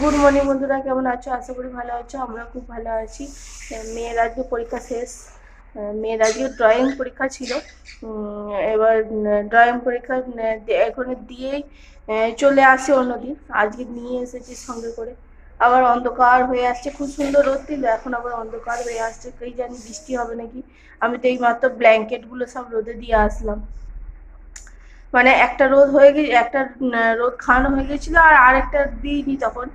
Good morning বন্ধুরা, কেমন আছো? আশা করি ভালো আছো আমরা খুব ভালো আছি। মেয়ের আজকে পরীক্ষা শেষ। মেয়ের আজকে ড্রয়িং পরীক্ষা ছিল। এবার ড্রয়িং পরীক্ষা এখানে দিয়েই চলে আসে অন্যদিন। আজকে নিয়ে এসেছি সঙ্গে করে। আবার অন্ধকার হয়ে আসছে, খুব সুন্দর রোদ দিল এখন আবার অন্ধকার হয়ে আসছে। কেই জানি বৃষ্টি হবে নাকি? আমি তো এই মাত্র ব্ল্যাঙ্কেটগুলো সব রোদে দিয়ে আসলাম। মানে একটা রোদ হয়ে গে একটা রোদ খাওয়ানো হয়ে গেছিল আর আরেকটা দিইনি তখন।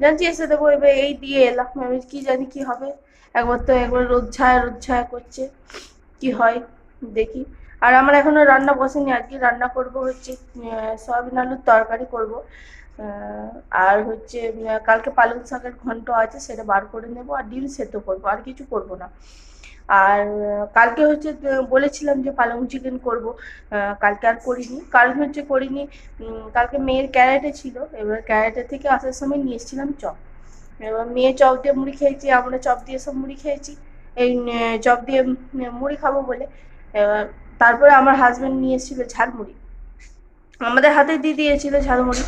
জানছি এসে দেবো এবার এই দিয়ে এলাম। আমি কি জানি কি হবে। একবার তো একবার রোদ ছায়া রোদ ছায়া করছে। কি হয়? দেখি। আর আমার এখনও রান্না বসেনি। আজকে রান্না করব হচ্ছে সয়াবিন আলুর তরকারি করব। আর হচ্ছে কালকে পালং শাকের ঘন্ট আছে, সেটা বার করে নেব। আর ডিম সেদ্ধ করব। আর কিছু করব না। আর কালকে হচ্ছে বলেছিলাম যে পালং চিকেন করব। কালকে আর করিনি। কারণ হচ্ছে করিনি কালকে মেয়ের ক্যারেটে ছিল। এবার ক্যারেটে থেকে আসার সময় নিয়ে এসেছিলাম চপ। এবার মেয়ে চপ দিয়ে মুড়ি খেয়েছি, আমরা চপ দিয়ে সব মুড়ি খেয়েছি। এই চপ দিয়ে মুড়ি খাব বলে। এবার তারপরে আমার হাজব্যান্ড নিয়ে এসেছিল ঝালমুড়ি। আমাদের হাতে দিয়ে দিয়েছিল ঝালমুড়ি।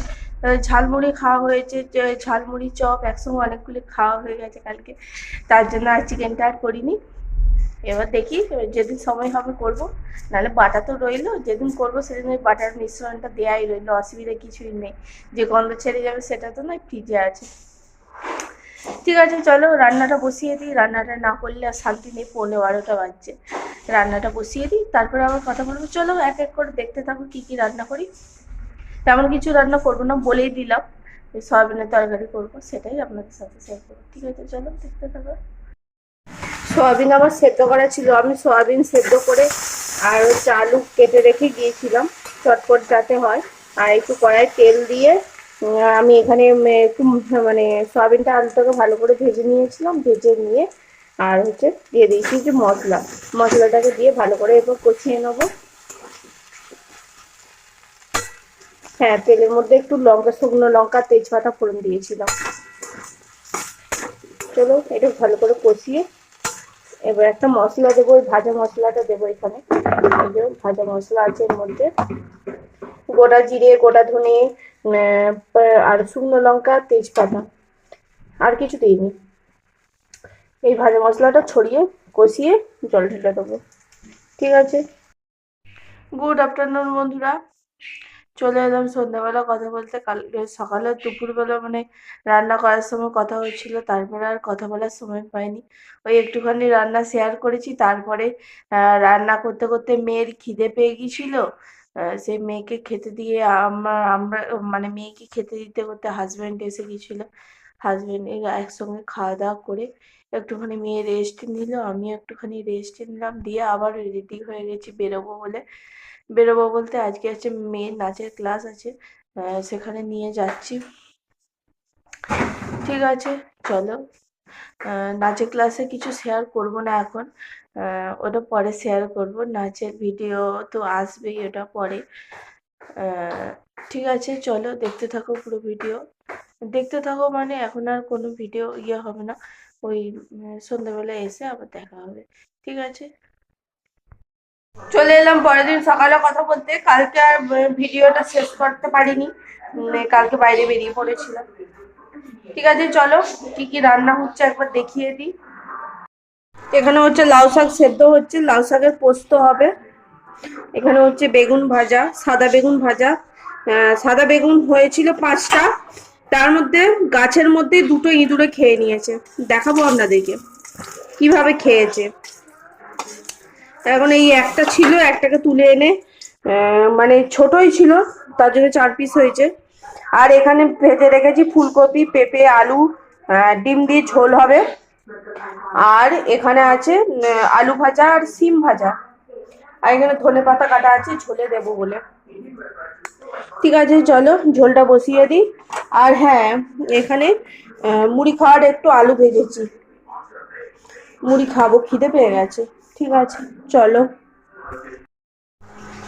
ঝালমুড়ি খাওয়া হয়েছে ঝালমুড়ি, চপ একসঙ্গে অনেকগুলি খাওয়া হয়ে গেছে কালকে। তার জন্য আর চিকেনটা আর করিনি। এবার দেখি যেদিন সময় হবে করব। নাহলে বাটা তো রইল, যেদিন করব সেদিন ওই বাটার মিশ্রণটা দেয়াই রইল, অসুবিধা কিছুই নেই। যে গন্ধ ছেড়ে যাবে সেটা তো নয়, ফ্রিজে আছে। ঠিক আছে, চলো রান্নাটা বসিয়ে দিই। রান্নাটা না করলে আর শান্তি নেই, পৌনে বারোটা বাজছে। রান্নাটা বসিয়ে দিই, তারপরে আবার কথা বলব। চলো এক এক করে দেখতে থাকো কি কি রান্না করি। তেমন কিছু রান্না করব না, বলেই দিলাম। সয়াবিনের তরকারি করব, সেটাই আপনাদের সাথে শেয়ার করব। ঠিক আছে, চলো দেখতে থাকো। সয়াবিন আমার সেদ্ধ করা ছিল, আমি সয়াবিন সেদ্ধ করে আর হচ্ছে আলু কেটে রেখে গিয়েছিলাম, চটপট যাতে হয়। আর একটু কড়াই তেল দিয়ে আমি এখানে একটু মানে সয়াবিনটা আলুটাকে ভালো করে ভেজে নিয়েছিলাম, ভেজে নিয়ে আর হচ্ছে দিয়ে দিয়েছি যে মশলা। মশলাটাকে দিয়ে ভালো করে এরপর কষিয়ে নেব। হ্যাঁ তেলের মধ্যে একটু লঙ্কা, শুকনো লঙ্কা, তেজপাতা ফোড়ন দিয়েছিলাম। চলো, এটা ভালো করে কষিয়ে এবার একটা মশলা দেবো, ওই ভাজা মশলাটা দেবো এখানে। ভাজা মশলা আছে এর মধ্যে। গোটা জিরে, গোটা ধনে আর শুকনো লঙ্কা, তেজপাতা। আর কিছু দিইনি। এই ভাজা মশলাটা ছড়িয়ে, কষিয়ে জল ঢেলে দেবো। ঠিক আছে? গুড আফটারনুন বন্ধুরা। চলে এলাম সন্ধ্যাবেলা কথা বলতে। কাল, সকালে দুপুরবেলা মানে রান্না করার সময় কথা হচ্ছিল, তারপরে আর কথা বলার সময় পাইনি। ওই একটুখানি রান্না শেয়ার করেছি, তারপরে রান্না করতে করতে মেয়ের খিদে পেয়ে গিয়েছিল। সেই মেয়েকে খেতে দিয়ে আমরা আমরা মানে মেয়েকে খেতে দিতে করতে হাজব্যান্ড এসে গিয়েছিল। হাজব্যান্ড একসঙ্গে খাওয়া দাওয়া করে একটুখানি মেয়ে রেস্ট নিল, আমিও একটুখানি রেস্ট নিলাম, দিয়ে আবার রেডি হয়ে গেছি বেরোবো বলে। বেরোবো বলতে আজকে হচ্ছে মেয়ের নাচের ক্লাস আছে সেখানে নিয়ে যাচ্ছি। ঠিক আছে, চলো। নাচের ক্লাসে কিছু শেয়ার করব না এখন। ওটা পরে শেয়ার করব। নাচের ভিডিও তো আসবেই ওটা পরে। ঠিক আছে, চলো দেখতে থাকো পুরো ভিডিও দেখতে থাকো মানে এখন আর কোনো ভিডিও ইয়ে হবে না। ওই সন্ধ্যাবেলা এসে আবার দেখা হবে। ঠিক আছে? চলে এলাম পরের দিন সকালে কথা বলতে। কালকে আর ভিডিওটা শেষ করতে পারিনি। কালকে বাইরে বেরিয়ে পড়েছিলাম। ঠিক আছে, চলো, কি কি রান্না হচ্ছে একবার দেখিয়ে দিই। এখানে হচ্ছে লাউ শাক সেদ্ধ হচ্ছে, লাউ শাকের পোস্ত হবে। এখানে হচ্ছে বেগুন ভাজা, সাদা বেগুন ভাজা। সাদা বেগুন হয়েছিল পাঁচটা। তার মধ্যে গাছের মধ্যে দুটো ইঁদুরে খেয়ে নিয়েছে। দেখাবো আপনাদেরকে। কীভাবে খেয়েছে। এখন এই একটা ছিল, একটাকে তুলে এনে মানে ছোটই ছিল, তার জন্য চার পিস হয়েছে। আর এখানে ভেজে রেখেছি ফুলকপি, পেঁপে, আলু ডিম দিয়ে ঝোল হবে। আর এখানে আছে আলু ভাজা আর সিম ভাজা। আর এখানে ধনে পাতা কাটা আছে, ঝোলে দেবো বলে। ঠিক আছে, চলো, ঝোলটা বসিয়ে দিই। আর হ্যাঁ এখানে মুড়ি খাওয়ার একটু আলু ভেজেছি। মুড়ি খাব, খিদে পেয়ে গেছে। ঠিক আছে, চলো।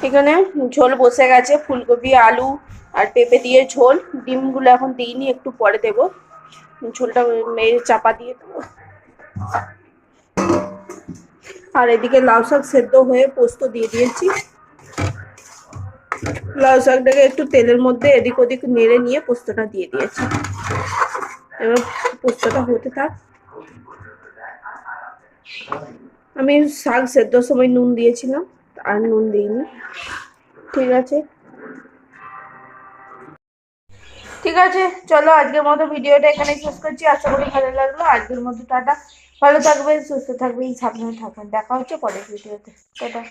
এখানে ঝোল বসে গেছে, ফুলকপি, আলু আর পেঁপে দিয়ে ঝোল। ডিমগুলো এখন দিইনি, একটু পরে দেবো। ঝোলটা মেরে চাপা দিয়ে দেবো। আর এদিকে লাউ শাক সেদ্ধ হয়ে পোস্ত দিয়ে দিয়েছি। লাউ শাকটাকে একটু তেলের মধ্যে এদিক ওদিক নেড়ে নিয়ে পোস্তটা দিয়ে দিয়েছি। এবার পোস্তটা হতে থাক। আমি শাক সেদ্ধর সময় নুন দিয়েছিলাম, আর নুন দিইনি। ঠিক আছে? ঠিক আছে, চলো আজকের মতো ভিডিওটা এখানে শেষ করছি। আশা করি ভালো লাগল। আজকের মতো টাটা। ভালো থাকবেন, সুস্থ থাকবেন, সাবধানে থাকবেন। দেখা হচ্ছে পরের ভিডিওতে। টাটা।